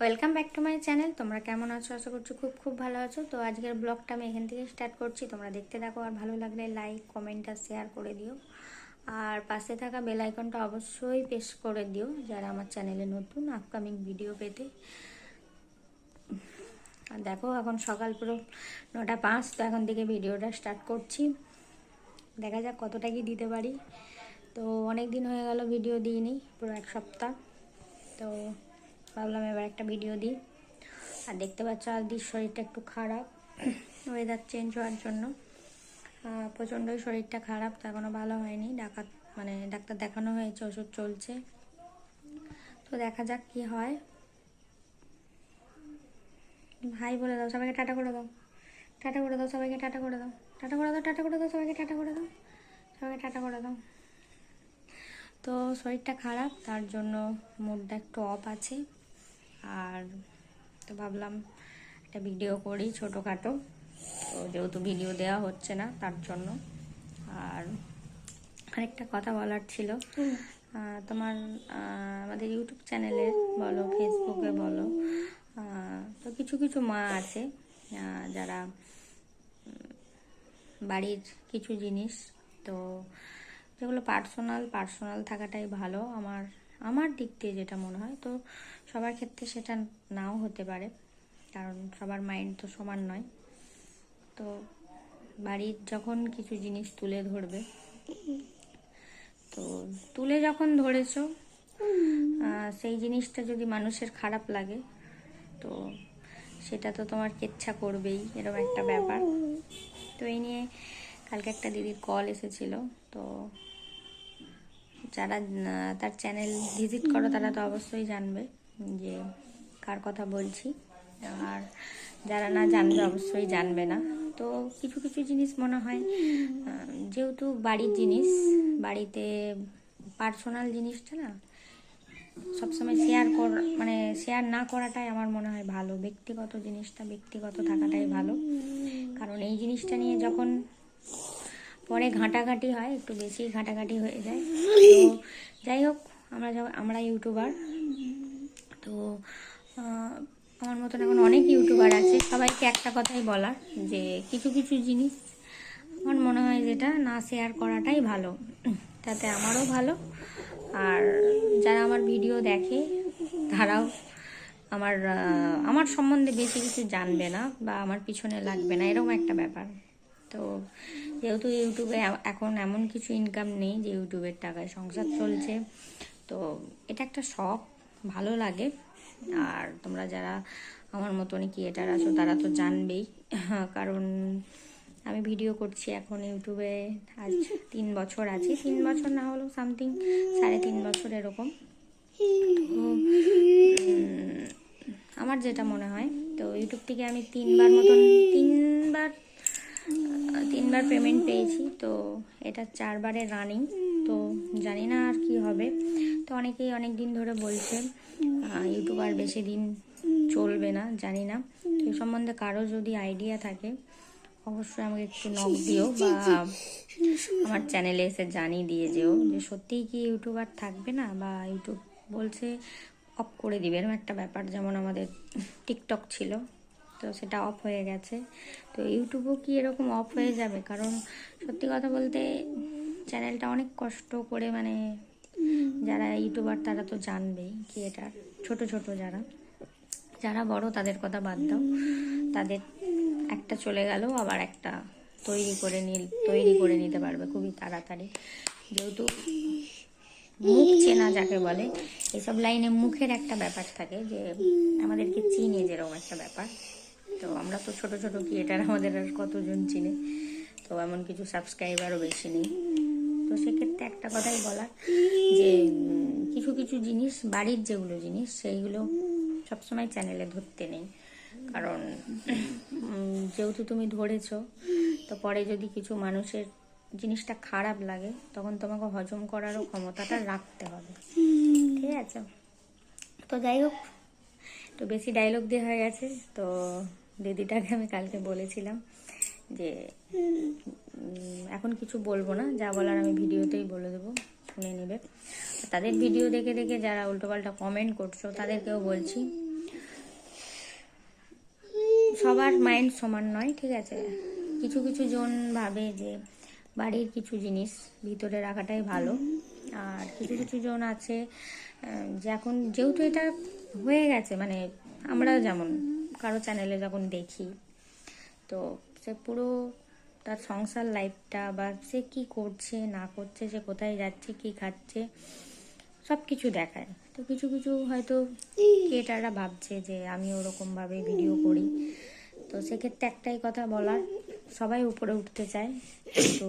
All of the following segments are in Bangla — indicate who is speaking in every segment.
Speaker 1: Welcome back to my channel তোমরা কেমন আছো? আশা করছ খুব খুব ভালো আছো। তো আজকের ব্লগটা আমি এখান থেকে স্টার্ট করছি। তোমরা দেখতে থাকো আর ভালো লাগলে লাইক কমেন্ট আর শেয়ার করে দিও। আর পাশে থাকা বেল আইকনটা অবশ্যই প্রেস করে দিও, যারা আমার চ্যানেলে নতুন আপকামিং ভিডিও পেতে। আর দেখো, এখন সকাল পুরো নটা পাঁচ, তো এখন থেকে ভিডিওটা স্টার্ট করছি। দেখা যাক কতটা কি দিতে পারি। তো অনেক দিন হয়ে গেল ভিডিও দিইনি, পুরো এক সপ্তাহ। তো ভাবলাম এবার একটা ভিডিও দিই। আর দেখতে পাচ্ছ আজদির শরীরটা একটু খারাপ। ওয়েদার চেঞ্জ হওয়ার জন্য। প্রচণ্ডই শরীরটা খারাপ তো এখনও ভালো হয়নি। ডাকাত মানে ডাক্তার দেখানো হয়েছে, ওষুধ চলছে। তো দেখা যাক কি হয়। ভাই বলে দাও, সবাইকে টাটা করে দাও। টাটা করে দাও, সবাইকে টাটা করে দাও। টাটা করে দাও, টাটা করে দাও, সবাইকে টাটা করে দাও। সবাইকে টাটা করে দাও। তো শরীরটা খারাপ, তার জন্য মুডটা একটু অফ আছে। আর তো ভাবলাম একটা ভিডিও করি ছোটোখাটো। তো যেহেতু ভিডিও দেওয়া হচ্ছে না তার জন্য। আর আরেকটা কথা বলার ছিল। তোমার আমাদের ইউটিউব চ্যানেলে বলো ফেসবুকে বলো তো কিছু কিছু মা আছে যারা বাড়ির কিছু জিনিস তো যেগুলো পার্সোনাল পার্সোনাল থাকাটাই ভালো। আমার আমার দিক দিয়ে যেটা মনে হয় তো সবার ক্ষেত্রে সেটা নাও হতে পারে। কারণ সবার মাইন্ড তো সমান নয়। তো বাড়ির যখন কিছু জিনিস তুলে ধরবে তো তুলে যখন ধরেছ সেই জিনিসটা যদি মানুষের খারাপ লাগে তো সেটা তো তোমার কেচ্ছা করবেই এরকম একটা ব্যাপার। তো এই নিয়ে কালকে একটা দিদির কল এসেছিল তো যারা তার চ্যানেল ভিজিট করো, তারা তো অবশ্যই জানবে যে কার কথা বলছি। আর যারা না জানবে, অবশ্যই জানবে না। তো কিছু কিছু জিনিস মনে হয় যেহেতু বাড়ির জিনিস, বাড়িতে পার্সোনাল জিনিসটা না, সবসময় শেয়ার কর মানে শেয়ার না করাটাই আমার মনে হয় ভালো। ব্যক্তিগত জিনিসটা, ব্যক্তিগত থাকাটাই ভালো। কারণ এই জিনিসটা নিয়ে যখন পরে ঘাঁটাঘাঁটি হয়, একটু বেশি ঘাঁটাঘাঁটি হয়ে যায়। তো যাই হোক, আমরা আমরা ইউটিউবার। তো আমার মতন এখন অনেক ইউটিউবার আছে। সবাইকে একটা কথাই বলার, যে কিছু কিছু জিনিস আমার মনে হয় যেটা না শেয়ার করাটাই ভালো। তাতে আমারও ভালো। আর যারা আমার ভিডিও দেখে, তারাও আমার আমার সম্বন্ধে বেশি কিছু জানবে না বা আমার পিছনে লাগবে না, এরকম একটা ব্যাপার। তো যেহেতু ইউটিউবে এখন এমন কিছু ইনকাম নেই যে ইউটিউবের টাকায় সংসার চলছে। তো এটা একটা শখ, ভালো লাগে। আর তোমরা যারা আমার মতনই ক্রিয়েটার আছো, তারা তো জানবেই। কারণ আমি ভিডিও করছি এখন ইউটিউবে আজ তিন বছর আছি। তিন বছর না হলেও সামথিং সাড়ে তিন বছর এরকম। আমার যেটা মনে হয়, তো ইউটিউব থেকে আমি তিনবার মতন, তিনবার তিনবার পেমেন্ট পেয়েছি, তো এটা চারবারে রানিং তো জানি না আর কি হবে। তো অনেকেই অনেক দিন ধরে বলছে ইউটিউব আর বেশি দিন চলবে না, জানি না। তো সম্বন্ধে কারও যদি আইডিয়া থাকে, অবশ্যই আমাকে একটু নক দিও বা আমার চ্যানেলে এসে জানিয়ে দিয়ে যেও যে সত্যিই কি ইউটিউব আর থাকবে না বা ইউটিউব বলছে অফ করে দিবে, এরকম একটা ব্যাপার যেমন আমাদের টিকটক ছিল। তো সেটা অফ হয়ে গেছে। তো ইউটিউবও কি এরকম অফ হয়ে যাবে? কারণ সত্যি কথা বলতে চ্যানেলটা অনেক কষ্ট করে মানে যারা ইউটিউবার তারা তো জানবেই কি এটা ছোট ছোট যারা। যারা বড় তাদের কথা বাদ দাও। তাদের একটা চলে গেল, আবার একটা তৈরি করে নিল, তৈরি করে নিতে পারবে খুবই তাড়াতাড়ি। যেহেতু মুখ চেনা যাকে বলে এইসব লাইনে মুখের একটা ব্যাপার থাকে যে আমাদেরকে চিনে যেরকম একটা ব্যাপার। তো আমরা তো ছোট ছোট ক্রিয়েটার, আমাদের আর কতজন চিনে? তো এমন কিছু সাবস্ক্রাইবারও বেশি নেই। তো সেক্ষেত্রে একটা কথাই বলার যে কিছু কিছু জিনিস, বাড়ির যেগুলো জিনিস, সেইগুলো সবসময় চ্যানেলে ধরতে নেই। কারণ যেহেতু তুমি ধরেছ, তো পরে যদি কিছু মানুষের জিনিসটা খারাপ লাগে, তখন তোমাকে হজম করারও ক্ষমতাটা রাখতে হবে। ঠিক আছে? তো যাই হোক, তো বেশি ডায়লগ দেওয়া হয়ে গেছে, তো দিদিটাকে আমি কালকে বলেছিলাম যে এখন কিছু বলব না, যা বলার আমি ভিডিওতেই বলে দেবো, শুনে নেবে। তাদের ভিডিও দেখে দেখে যারা উল্টোপাল্টা কমেন্ট করছ, তাদেরকেও বলছি, সবার মাইন্ড সমান নয়, ঠিক আছে? কিছু কিছু জন ভাবে যে, বাড়ির কিছু জিনিস ভিতরে রাখাটাই ভালো। আর কিছু কিছু জন আছে যে এখন যেহেতু এটা হয়ে গেছে মানে আমরা যেমন কারও চ্যানেলে যখন দেখি, তো সে পুরো তার সংসার লাইফটা বা সে কী করছে, না করছে, সে কোথায় যাচ্ছে, কি খাচ্ছে সব কিছু দেখায়। তো কিছু কিছু হয়তো ক্রিয়েটাররা ভাবছে যে আমি ওরকমভাবে ভিডিও করি। তো সেক্ষেত্রে একটাই কথা বলার, সবাই উপরে উঠতে চায়। তো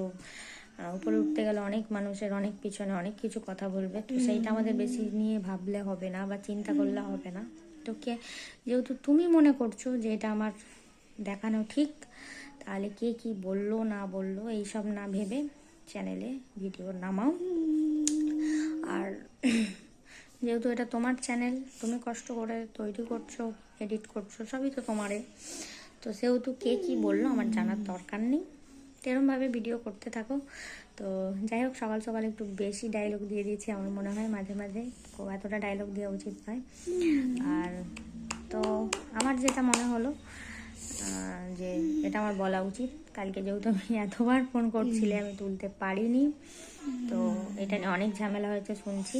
Speaker 1: উপরে উঠতে গেলে অনেক মানুষের অনেক পিছনে অনেক কিছু কথা বলবে। তো সেইটা আমাদের বেশি নিয়ে ভাবলে হবে না বা চিন্তা করলে হবে না। তো কে যেহেতু তুমি মনে করছ যে এটা আমার দেখানো ঠিক, তাহলে কে কি বলল, না বলল, এইসব না ভেবে চ্যানেলে ভিডিও নামাও। আর যেহেতু এটা তোমার চ্যানেল তুমি কষ্ট করে তৈরি করছ এডিট করছ, সবই তো তোমারে তো সেহেতু কে কি বলল আমার জানার দরকার নেই। এরমভাবে ভিডিও করতে থাকো। তো যাই হোক, সকাল সকাল একটু বেশি ডায়লগ দিয়ে দিয়েছি আমার মনে হয়, মাঝে মাঝে এতটা ডায়লগ দেওয়া উচিত নয়। আর তো আমার যেটা মনে হলো যে এটা আমার বলা উচিত। কালকে যেহেতু আমি এতবার ফোন করছিলে, আমি তুলতে পারিনি। তো এটা অনেক ঝামেলা হয়েছে শুনছি।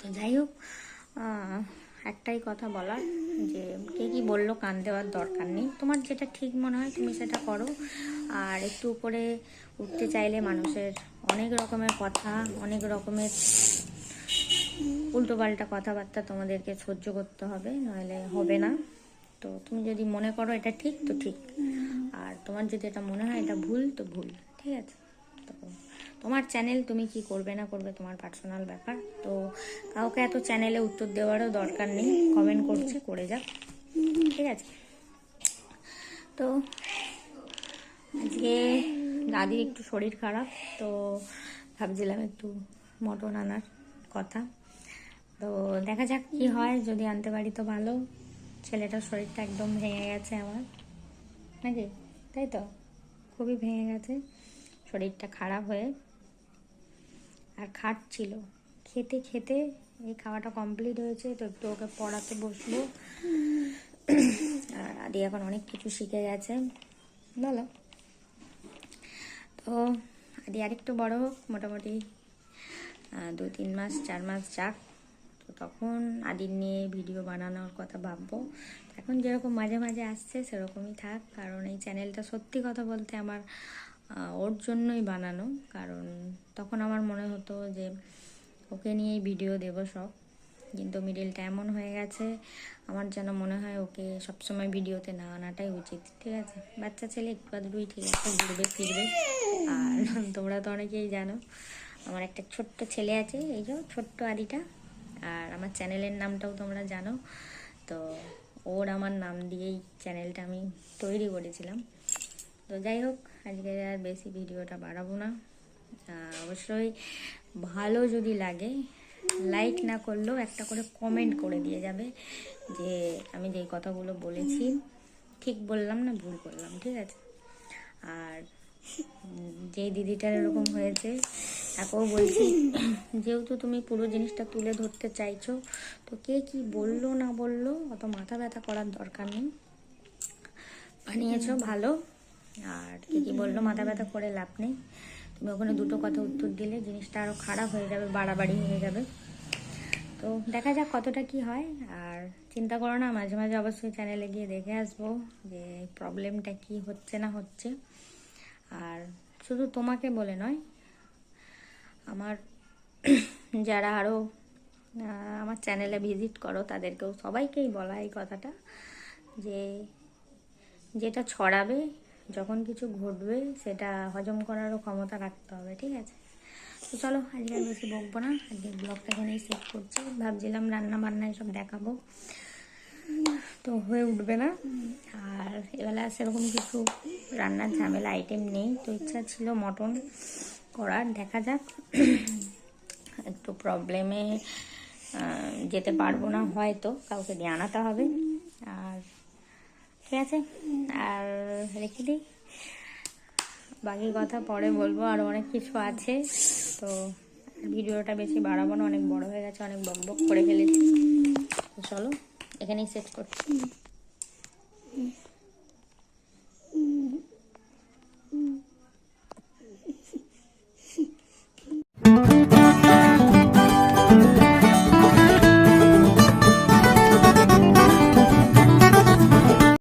Speaker 1: তো যাই হোক একটাই কথা বলার, যে কে কী বলল কান দেওয়ার দরকার নেই। তোমার যেটা ঠিক মনে হয় তুমি সেটা করো। আর একটু উপরে উঠতে চাইলে মানুষের অনেক রকমের কথা, অনেক রকমের উল্টোপাল্টা কথাবার্তা তোমাদেরকে সহ্য করতে হবে, নইলে হবে না। তো তুমি যদি মনে করো এটা ঠিক, তো ঠিক। আর তোমার যদি এটা মনে হয় এটা ভুল, তো ভুল, ঠিক আছে? তোমার চ্যানেল তুমি কি করবে না করবে তোমার পার্সোনাল ব্যাপার। তো কাউকে এত চ্যানেলে উত্তর দেওয়ারও দরকার নেই কমেন্ট করছে, করে যাক। ঠিক আছে? তো আজকে দাদির একটু শরীর খারাপ, তো ভাবছিলাম একটু মটন আনার কথা। তো দেখা যাক কি হয়, যদি আনতে পারি তো ভালো। ছেলেটার শরীরটা একদম ভেঙে গেছে আমার। নাকি? তাই তো? খুবই ভেঙে গেছে। শরীরটা খারাপ হয়ে আর খাটছিল। খেতে খেতে এই খাওয়াটা কমপ্লিট হয়েছে, তো একটু ওকে পড়াতে বসবো। আর আদি এখন অনেক কিছু শিখে গেছে। বলো। তো আদি আরেকটু বড় হোক, মোটামুটি দু, তিন মাস, চার মাস যাক। তো তখন আদির নিয়ে ভিডিও বানানোর কথা ভাববো। এখন যেরকম মাঝে মাঝে আসছে, সেরকমই থাক। কারণ এই চ্যানেলটা সত্যি কথা বলতে আমার ওর জন্যই বানানো। কারণ তখন আমার মনে হতো যে ওকে নিয়েই ভিডিও দেব সব। কিন্তু মিডিলটা এমন হয়ে গেছে, আমার যেন মনে হয় ওকে সবসময় ভিডিওতে না আনাটাই উচিত। ঠিক আছে? বাচ্চা ছেলে একটু আধটুই ঠিক আছে, ঘুরবে, ফিরবে। আর তোমরা তো অনেকেই জানো, আমার একটা ছোট্ট ছেলে আছে, এই যে ছোট্ট আদিটা। আর আমার চ্যানেলের নামটাও তোমরা জানো। তো ওর আমার নাম দিয়েই চ্যানেলটা আমি তৈরি করেছিলাম। তো যাই হোক আজকে আর বেশি ভিডিওটা বাড়াবো না। অবশ্যই ভালো যদি লাগে লাইক না করলেও একটা করে কমেন্ট করে দিয়ে যাবে যে আমি যেই কথাগুলো বলেছি, ঠিক বললাম না ভুল করলাম, ঠিক আছে? আর যেই দিদিটার এরকম হয়েছে, তাকেও বলছি, যেহেতু তুমি পুরো জিনিসটা তুলে ধরতে চাইছো, তো কে কি বলল না বলল, অত মাথা ব্যথা করার দরকার নেই। বানিয়েছো ভালো। আর কি কি বলল, মাথা ব্যথা করে লাভ নেই। তুমি ওখানে দুটো কথা উত্তর দিলে, জিনিসটা আরও খারাপ হয়ে যাবে, বাড়াবাড়ি হয়ে যাবে। তো দেখা যাক কতটা কি হয়, আর চিন্তা করো না, মাঝে মাঝে অবশ্যই চ্যানেলে গিয়ে দেখে আসব যে প্রবলেমটা কি হচ্ছে না হচ্ছে। আর শুধু তোমাকে বলে নয়, আমার যারা আরও আমার চ্যানেলে ভিজিট করো, তাদেরকেও সবাইকেই বলা এই কথাটা যে, যেটা ছড়াবে যখন কিছু ঘটবে, সেটা হজম করারও ক্ষমতা রাখতে হবে, ঠিক আছে? তো চলো, আজকে আর বেশি বকবো না। আজকে ব্লগটা এখানেই সেভ করছি। ভাবছিলাম রান্না বান্না এসব দেখাবো। তো হয়ে উঠবে না। আর এবেলা সেরকম কিছু রান্নার ঝামেলা আইটেম নেই। তো ইচ্ছা ছিল মটন করার। দেখা যাক। একটু প্রবলেমে যেতে পারব না হয়তো, কাউকে দিয়ে আনাতে হবে। আর ঠিক আছে? আর রেখে দিই। বাকি কথা পরে বলব, আর অনেক কিছু আছে। তো ভিডিওটা বেশি বাড়াবো না, অনেক বড় হয়ে গেছে, অনেক বক বক করে ফেলেছি। চলো, এখানেই সেট করছি।